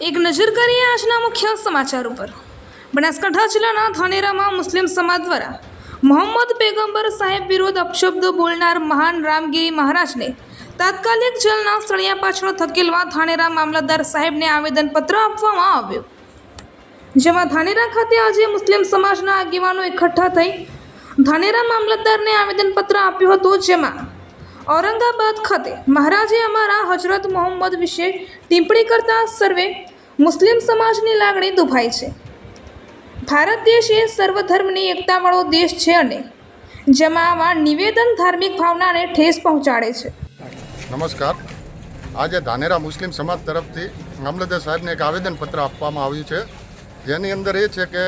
એક નજર કરીએ આજના મુખ્ય સમાચાર ઉપર. બનાસકાંઠા જિલ્લાના ધાનેરામાં મુસ્લિમ સમાજ દ્વારા મોહમ્મદ પેગંબર સાહેબ વિરોધ અપશબ્દો બોલનાર મહાન રામગીરી મહારાજને તાત્કાલિક જેલના સળિયા પાછળ ધકેલવા ધાનેરા મામલતદાર સાહેબને આવેદનપત્ર આપવામાં આવ્યું. જેમાં ધાનેરા ખાતે આજે મુસ્લિમ સમાજના આગેવાનો એકઠા થઈ ધાનેરા મામલતદારને આવેદનપત્ર આપ્યું હતું, જેમાં ઔરંગાબાદ ખાતે મહારાજે અમારા હજરત મોહમ્મદ વિશે ટિપ્પણી કરતા સર્વે મુસ્લિમ સમાજની લાગણી દુભાઈ છે. ભારત દેશ એ સર્વધર્મની એકતાવાળો દેશ છે અને જેમાં આવા નિવેદન ધાર્મિક ભાવનાને ઠેસ પહોંચાડે છે. નમસ્કાર. આજે ધાનેરા મુસ્લિમ સમાજ તરફથી મામલતદાર સાહેબને એક આવેદનપત્ર આપવામાં આવ્યું છે. જેની અંદર એ છે કે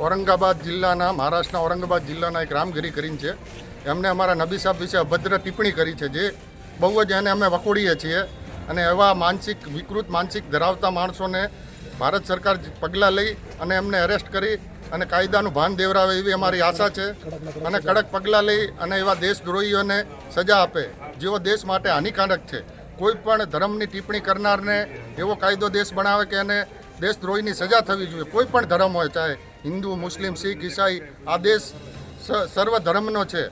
ઔરંગાબાદ જિલ્લાના, મહારાષ્ટ્રના ઔરંગાબાદ જિલ્લાના એક રામગીરી કરીને છે. એમને અમારા નબી સાહેબ વિશે અભદ્ર ટિપ્પણી કરી છે જે બહુ જ એને અમે વખોડીએ છીએ અને એવા માનસિક, વિકૃત માનસિક ધરાવતા માણસોને ભારત સરકાર પગલાં લઈ અને એમને અરેસ્ટ કરી અને કાયદાનું ભાન દેવરાવે એવી અમારી આશા છે. અને કડક પગલાં લઈ અને એવા દેશદ્રોહીઓને સજા આપે, જેઓ દેશ માટે હાનિકારક છે. કોઈ પણ ધર્મની ટિપ્પણી કરનારને એવો કાયદો દેશ બનાવે કે એને દેશદ્રોહીની સજા થવી જોઈએ. કોઈ પણ ધર્મ હોય, ચાહે હિન્દુ, મુસ્લિમ, શીખ, ઈસાઈ, આ દેશ સર્વ ધર્મનો છે.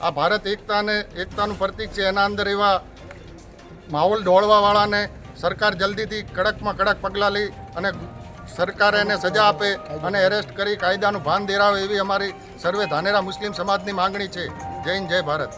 આ ભારત એકતાને, એકતાનું પ્રતીક છે. એના અંદર એવા માહોલ ડોળવાવાળાને સરકાર જલ્દીથી કડકમાં કડક પગલાં લઈ અને સરકાર એને સજા આપે અને એરેસ્ટ કરી કાયદાનું ભાન દેરાવે એવી અમારી સર્વે ધાનેરા મુસ્લિમ સમાજની માંગણી છે. જય હિન્દ, જય ભારત.